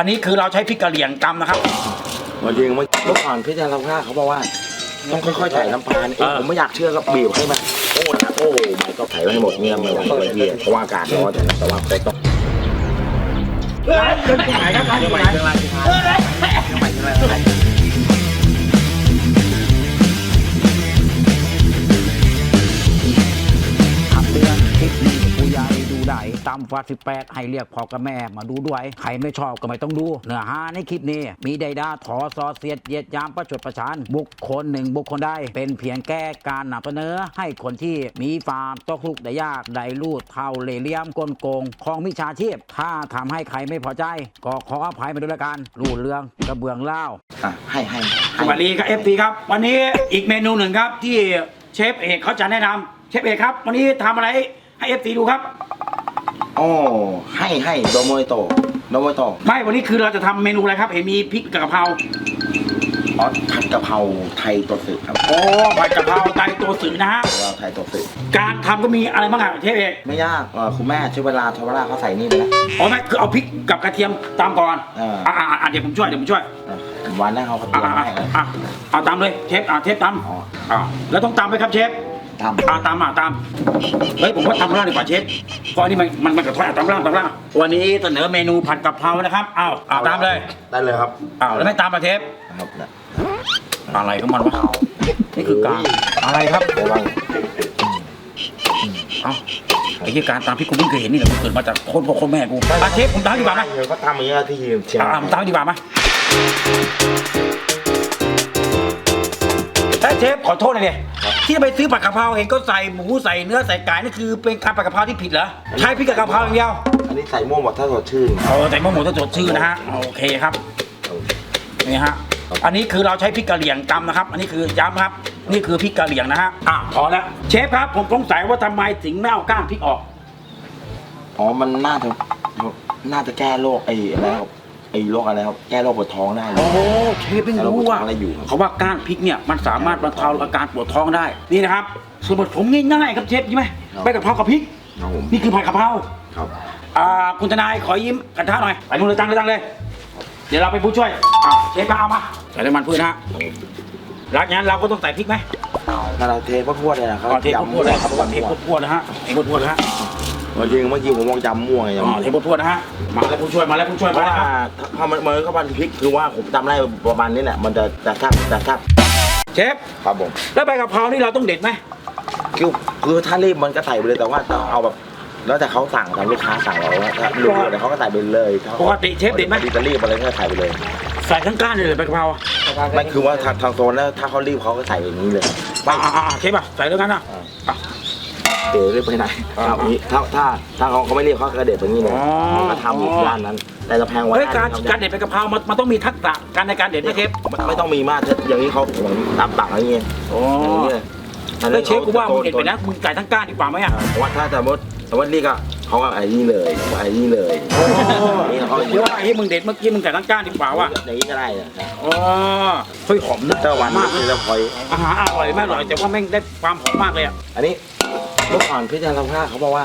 อันนี้คือเราใช้พริกกะเหรี่ยงตำนะครับ มาจริงเมื่อเมื่อก่อนพี่จาราภาเขาบอกว่า ต้องค่อยๆใส่น้ำปลาเองเออผมไม่อยากเชื่อก็บีบให้มันโอ้นะโอ้ไม่ก็ใส่ไว้ให้หมดเงี้ยไม่ไหวเลยพี่เพราะว่าอากาศร้อนแต่แต่ว่าแต่ต้องร้านเดินที่ไหนครับร้านที่ไหนเครื่องรางที่ทานเค ตามฟาสิบแปดให้เรียกพ่อกับแม่มาดูด้วย ใครไม่ชอบก็ไม่ต้องดู เนื้อหาในคลิปนี้มีใดดาถอซอเสียดเหยียดยามประชดประชาน บุคคลหนึ่งบุคคลใดเป็นเพียงแก้การนำเสนอ ให้คนที่มีฟาร์มตกลุกข์ได้ยากได้ลูดเท่าเหล่เหลี่ยมกลโกงของมิชาชีพ ถ้าทำให้ใครไม่พอใจ ก็ขออภัยมาด้วยละกันรูดเรื่องกระเบื้องเล่าอะให้ให้สให้วัสดีครับเอฟซีครับ วันนี้อีกเมนูหนึ่งครับที่เชฟเอกเขาจะแนะนำเชฟเอกครับ วันนี้ทำอะไรให้เอฟซีดูครับ โอ้ให้ให้โดโมยโตโดโมยโตไม่วันนี้คือเราจะทำเมนูอะไรครับ เห็นมีพริกกับกะเพราอ๋อผัดกะเพราไทยตัวสึกครับโอ้ผัดกะเพราไตตัวสือนะฮะ เราไทยตัวสึกการทำก็มีอะไรบ้างอะเชฟเอกไม่ยากเอ่อคุณแม่ใช้เวลาทวราเขาใส่นี่เลยนะอ๋อไม่คือเอาพริกกับกระเทียมตามก่อนเอออ่าอ่าเดี๋ยวผมช่วยเดี๋ยวผมช่วยอะวันนั้นเขาก็เตอ่ารียมอ่าให้เลยอ่าเอาตามเลยเชฟอ่าเชฟตามอ๋ออ่าแล้วต้องตามไหมครับเชฟ ทำอ่าตามอ่าตาม เฮ้ยผมว่าตามล่างดีกว่าเชฟเพราะอันนี้มันมันมันกระท้อยอะตามล่างตามล่าง วันนี้เสนอเมนูผัดกะเพรานะครับอ้าวอ่าตามเลยได้เลยครับอ้าวแล้วไม่ตามมาเชฟนะครับนะอะไรของมันวะนี่คือการอะไรครับเดี๋ยวลองเอ้าไอ้ที่การตามพี่กูเพิ่งเคยเห็นนี่แหละกูเกิดมาจากโคนพ่อโคนแม่กูอะเชฟผมตามดีกว่าไหมเดี๋ยวก็ทำอย่างนี้ยที่เชียงอ่าผมตามดีกว่าไหม เอ้ยเชฟขอโทษหน่อยดิที่ไปซื้อผัดกะเพราเห็นก็ใส่หมูใส่เนื้อใส่ไก่นี่คือเป็นการผัดกะเพราที่ผิดเหรอใช้พริกกับกะเพราอย่างเดียวอันนี้ใส่ม่วงหมดถ้าสดชื่นเออใส่มะหมูต้องสดชื่อนะฮะโอเคครับนี่ฮะอันนี้คือเราใช้พริกกะเหรี่ยงตำนะครับ อันนี้คือย้ำครับ นี่คือพริกกะเหรี่ยงนะฮะอะพอแล้วเชฟครับ ผมสงสัยว่าทำไมถึงไม่เอาก้านพริกออกอ๋อมันน่าจะน่าจะแก้โรคไอ้อะไรครับ ไอ้โรคอะไรครับแก้โรคปวดท้องได้ โอ้โหเชฟเพิ่งรู้ว่าอะไรอยู่ครับ เขาว่าก้านพริกเนี่ยมันสามารถบรรเทาอาการปวดท้องได้นี่นะครับส่วนผสมง่ายๆครับเชฟใช่ไหมใบกะเพรากับพริก ครับผมนี่คือผัดกะเพราครับอ่าคุณทนายขอยิ้มกระทะหน่อยไปนู่นเลยตั้งเลยตั้งเลย เดี๋ยวเราไปผู้ช่วยอะเชฟมาเอามาใส่น้ำมันพืชนะฮะหลังจากนั้นเราก็ต้องใส่พริกไหมถ้าเราเทพวดๆเลยนะครัก่อนเทพวดๆเลยครับก่อนเทยำมั่วพวดๆนะฮะเทพวดๆนะฮะ จริงเมื่อกี้ผมบอกยำมั่วไงอ๋อยำเทพวดๆนะฮะ มาแล้วผู้ช่วยมาแล้วผู้ช่วยเพมาราะแล้วว่าครับถ้ามันมันก็พันพริกคือว่าผมจำได้ประมาณนี้แหละมันจะจะทับจะทับเชฟครับผมแล้วใบกะเพรานี่เราต้องเด็ดไหมคือคือถ้ารีบมันก็ใส่ไปเลยแต่ว่าต้องเอาแบบแล้วแต่เขาสั่งแต่ลูกค้าสั่งเราว่าถ้ารีบเดี๋ยวเขาก็ใส่ไปเลยถ้าปกติเชฟเด็ดไหมพอจะรีบอะไรก็ใส่ไปเลยใส่ทั้งก้านเลยเหรอใบกะเพราอะไม่คือว่าทางทางโซนแล้วถ้าเขารีบเขาก็ใส่อย่างนี้เลย อ่าอ่าอ่าเชฟอะใส่แล้วกันนะอะ เดี๋ยวรีบไปไหนอ่าเอาอย่างนี้ถ้าถ้าถ้าเขาเขาไม่รีบเขาก็เด็ดแบบนี้เลยอ๋อมันก็ทำอยู่ด้านนั้น แต่จะแพงกว่าเฮ้ยด้นการนี้การเด็ดใบกะเพรามันมันต้องมีทักษะการในการเด็ดนะเชฟไม่ไม่ต้องมีมากอย่างนี้เขาผมตามตักอะไรเงี้ยโอ้อย่างนี้เลยแล้วเชฟกูว่ามึงเด็ดไปนะมึงใส่ทั้งก้านดีกว่าไหมอะเพราะว่าถ้าสมมติสมมตินี่ก็เขาก็ไอ้นี่เลยเขาไอ้นี่เลยนี่เขากูว่าไอ้มึงเด็ดเมื่อกี้มึงใส่ทั้งก้านดีกว่าว่ะอย่างนี้ก็ได้นะอ๋อเฮ้ยหอมนะเจ้าวันมาก นี่จะพอย อาหารอร่อยไม่อร่อยแต่ว่าแม่งได้ความหอมมากเลยอะ อันนี้ เมื่อก่อนพี่จาราภาเขาบอกว่า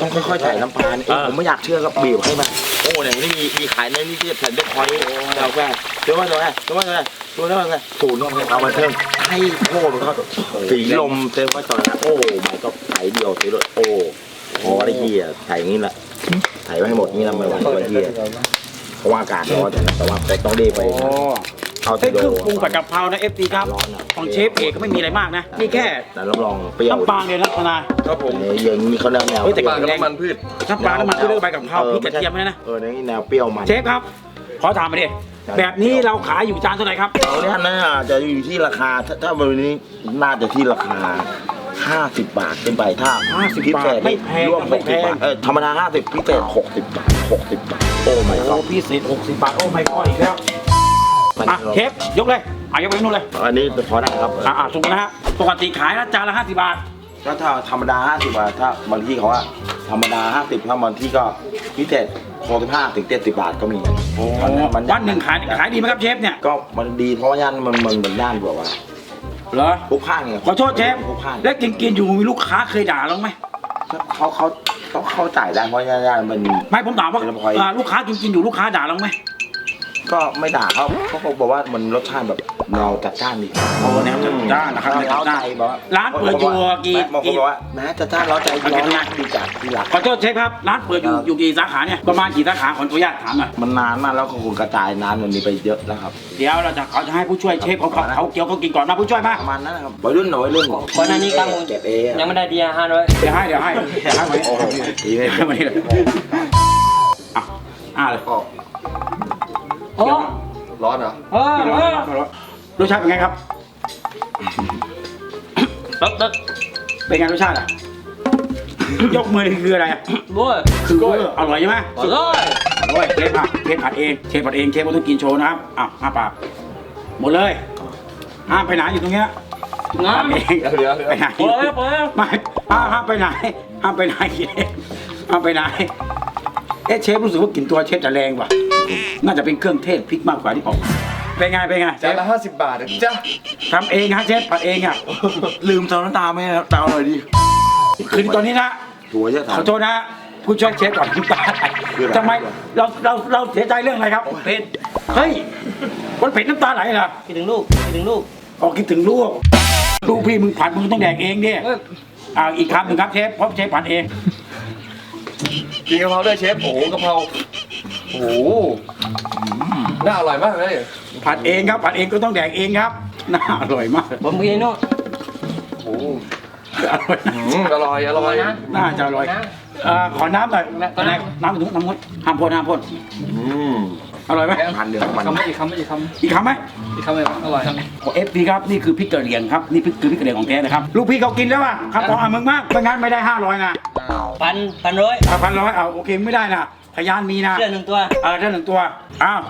ต้องค่อยๆใส่น้ำปลาเองผมไม่อยากเชื่อก็บีบให้มันโอ้เนี่ยนี่มีมีขายในนี่ที่เป็นเด็กพอยเราแค่เดี๋ยวว่าเดี๋ยวว่าเดี๋ยวว่าเดี๋ยวว่าดูแล้วว่าสูตรของเอามาเพิ่มให้โค้มันเขาสีลมเต็มว่าจอยโอ้มันก็ใส่เดียวใส่รถโอ้พอได้ที่อะใส่อย่างนี้แหละใส่ไว้ให้หมดนี่ละไม่ไหวตัวที่เพราะว่าอากาศร้อนแต่ว่าแต่ต้องรีบไป เอาเฮ้ที่ยโดเครื่องปรุงผัดกะเพรานะเอฟซีครับร้อนอะของเชฟเอกก็ไม่มีอะไรมากนะ นี่แค่แต่รับรองเปรี้ยวน้ำปลาเนี่ยนะทนายครับผมเนี่ยอย่างนี้เขาแนวแนวเฮ้ยแต่เปรี้ยวน้ำมันพืช น้ำปลาน้ำมันก็เลือกใบกะเพราพริกกระเทียมนะนะ เออนี่แนวเปรี้ยวมัน เชฟครับ ขอถามมาดิแบบนี้เราขายอยู่จานเท่าไหร่ครับเขาเนี่ยน่าจะอยู่ที่ราคาถ้าถ้าวันนี้น่าจะที่ราคา 50 บาทขึ้นไปถ้า50พิเศษบาทไม่แพงร่วมไม่แพง60บาทเออธรรมดา 50 พิเศษ 60 บาท 60 บาท โอ้ไม่ก็โอ้พี่เศษ60 บาท โอ้ไม่ก็อีกแล้ว อะเชฟยกเลยอะยกไปนู่นเลยอันนี้พอได้ครับอะอะถูกนะฮะปกติขายละจานละ50บาทถ้าถ้าธรรมดา 50 บาท ถ้าบางที่เขาว่าธรรมดา 50ถ้าบางที่ก็พิเศษ65ถึง70 บาทก็มีโอ้มันวันหนึ่งขายขายดีไหมครับเชฟเนี่ย ก็มันดีเพราะว่าย่านมันมันเหมือนย่านแบบว่าเหรอพลุกพล่านไงขอโทษเชฟพลุกพล่านแล้วกินกินอยู่มีลูกค้าเคยด่าเราไหมเขาเขาต้องเข้าใจได้เพราะย่านย่านมันไม่ผมถามว่าเป็นพอยอ่าลูกค้ากินกินอยู่ลูกค้าด่าเราไหม ก็ไม่ด่าเขาเขาก็บอกว่ามันรสชาติแบบเราจัดจ้านดีโอ้แนวจัดจ้านนะครับแนวจัดจ้านเแบบว่ร้านเปิดอยู่กี่บางคนกี่บอกว่าแม้จัดจ้านเราใจร้อนรักดีจัดที่รักขอโทษเชฟครับร้านเปิดอยู่อยู่กี่สาขาเนี่ยประมาณกี่สาขาขออนุญาตถามหน่อยมันนานมากแล้วก็คงกระจายนานมันมีไปเยอะแล้วครับเดี๋ยวเราจะเขาจะให้ผู้ช่วยเชฟเขาเขาเขาเกี่ยวเขากินก่อนมาผู้ช่วยมาประมาณนั้นนะครับวัยรุ่นหน่อยวัยรุ่นก่อนหน้านี้ครับผมเก็บเองยังไม่ได้เดียห้าร้อยเดี๋ยวให้เดี๋ยวให้เดี๋ยวให้มาโอ้โหดีเลยให้มานี่เลยอะอะเลย โอ้ร้อนเหรอโอ้ไม่ร้อนไม่ร้อนไม่ร้อนรสชาติเป็นไงครับรถรถเป็นไงรสชาติอะ ยกมือนี่คืออะไรอะบ้วยคืออร่อยใช่ไหมสุดยอดอร่อยเชฟผัดเชฟผัดเองเชฟผัดเองเชฟก็ต้องกินโชว์นะครับอะห้าปากหมดเลยห้ามไปไหนอยู่ตรงเนี้ยงามทำเองเดี๋ยวเดี๋ยวเดี๋ยวไปไหนโอ้ยโอ้ยไม่ห้ามห้ามไปไหนห้ามไปไหนห้ามไปไหน เอ๊ะเชฟรู้สึกว่ากลิ่นตัวเชฟจะแรงกว่า น่าจะเป็นเครื่องเทศพริกมากกว่าที่ออก เป็นไงเป็นไงเชจานฟละห้าสิบบาทนะจ้ะทำเองฮะเชฟผัดเองอะ ลืมเตาน้ำตาไหมครับเตาหน่อยดิคืนตอนนี้นะหัวจะขอโทษนะผู้ช่วยเชฟก่อนน้ำตาไหลคืออะไร ทำไมเราเราเราเสียใจเรื่องอะไรครับเผ็ดเฮ้ยคนเผ็ดน้ำตาไหลเหรอคิดถึงลูกคิดถึงลูก ออกคิดถึงลูกลูกพี่มึงผัดมึงต้องแดกเองดิเอ้ยอ่าอีกคำหนึ่งครับเชฟเพราะเชฟผัดเอง กินกะเพราด้วยเชฟโอ้โหกะเพราโอ้โหน่าอร่อยมากเลยผัดเองครับผัดเองก็ต้องแดกเองครับน่าอร่อยมากผมกินนู่นโอ้โหอร่อยนะอืมอร่อยอร่อยนะน่าจะอร่อยเอ่อขอน้ำหน่อยขอน้ำน้ำน้ำน้ำมดห้ามพ่นห้ามพ่นอืม อร่อยไหมพันเดียวมันคำไม่อีกคำไม่อีกคอีกคำไหมำอีกคำเลยอร่อยครับเอฟพีครับนี่คือพริกกระเหรี่ยงครับนี่คือพริกกระเหรี่ยงของแท้นะครับลูกพี่เขากินแล้วอะคำของอะมึงมากไม่งั้นไม่ได้ห้าร้อยนะพันพันร้อยเอาพันร้อยเอาโอเคไม่ได้นะพยานมีนะเสื้อหนึ่งตัวเออได้หนึ่งตัวอ้าว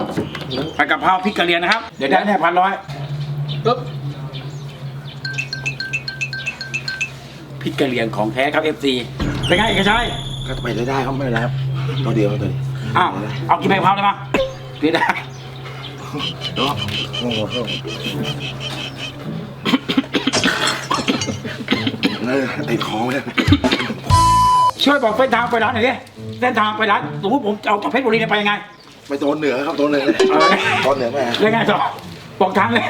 ผัดกะเพราพริกกระเหรี่ยงนะครับเดี๋ยวได้แน่พันร้อยปึ๊บพริกกระเหรี่ยงของแท้ครับเอฟซีเป็นไงเอกชัยก็ไปได้ได้ครับไม่เป็นไรครับตัวเดียวตัวเดียวอ้าวเอากินใบกะเพราเลยมา เดี๋ยวได้เนาะโอ้โหเออไอ้ของเนี่ยช่วยบอกเส้นทางไปร้านหน่อยดิเส้นทางไปร้านสมมติผมจะเอาจากเพชรบุรีเนี่ยไปยังไง ไปโซนเหนือครับโซนเหนือเลยเออโซนเหนือแม่ยังไงต่อบอกทางเลย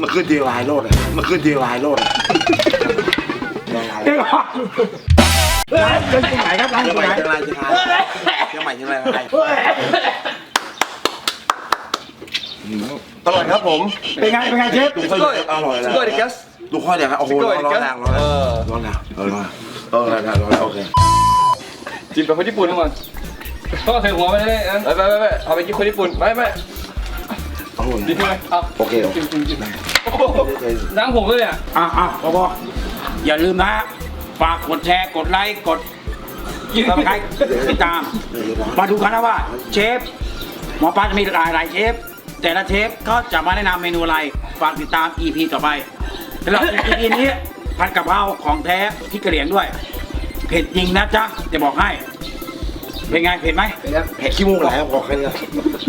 มันขึ้นทีลายโลดอะมันขึ้นทีลายโลดอะลายเดี๋ยวก่อนร้านเป็นที่ไหนครับร้านเชีอยงยู่ใหไหน เชียงรายเชียงรายเชียงใหม่เชียงรายอะไรอืมอร่อยครับผมเป็นไงเป็นไงเชฟดูค่อยอร่อยสเลยกอยดิแกสดูค่อยเดี๋ยวครับโอ้โหสกร้ออยนดิร้อแกนสแรงร้อนแรงเออร้อนแรงร้อนแรงเออร้อนแรงร้อนแรงโอเคจิ้มแบบคนญี่ปุ่นก่อนต้องเอาใส่หัวไปเลยเออไม่ไม่ไม่ไม่เอาไปกินคนญี่ปุ่นไม่ไม่โอ้โหดีขึ้นไหมเอาโอเคโอเคจิ้มจิ้มจิ้มโอ้โหล้างผมด้วยเนี่ยอะอะพอพออย่าลืมนะฝากกดแชร์กดไลค์กด ซับสไครต์ติดตาม มาดูกันนะว่า เชฟหมอปลาจะมีหลายหลายเชฟ แต่ละเชฟก็จะมาแนะนำเมนูอะไรฝากติดตาม EP ต่อไปสำหรับ EP นี้ผัดกะเพราของแท้ที่กระเหรี่ยงด้วย เผ็ดจริงนะจ๊ะจะบอกให้ เป็นไงเผ็ดไหม เผ็ดขี้มูกไหลครับบอกแค่นี้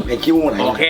เผ็ดขี้มูกไหล โอเค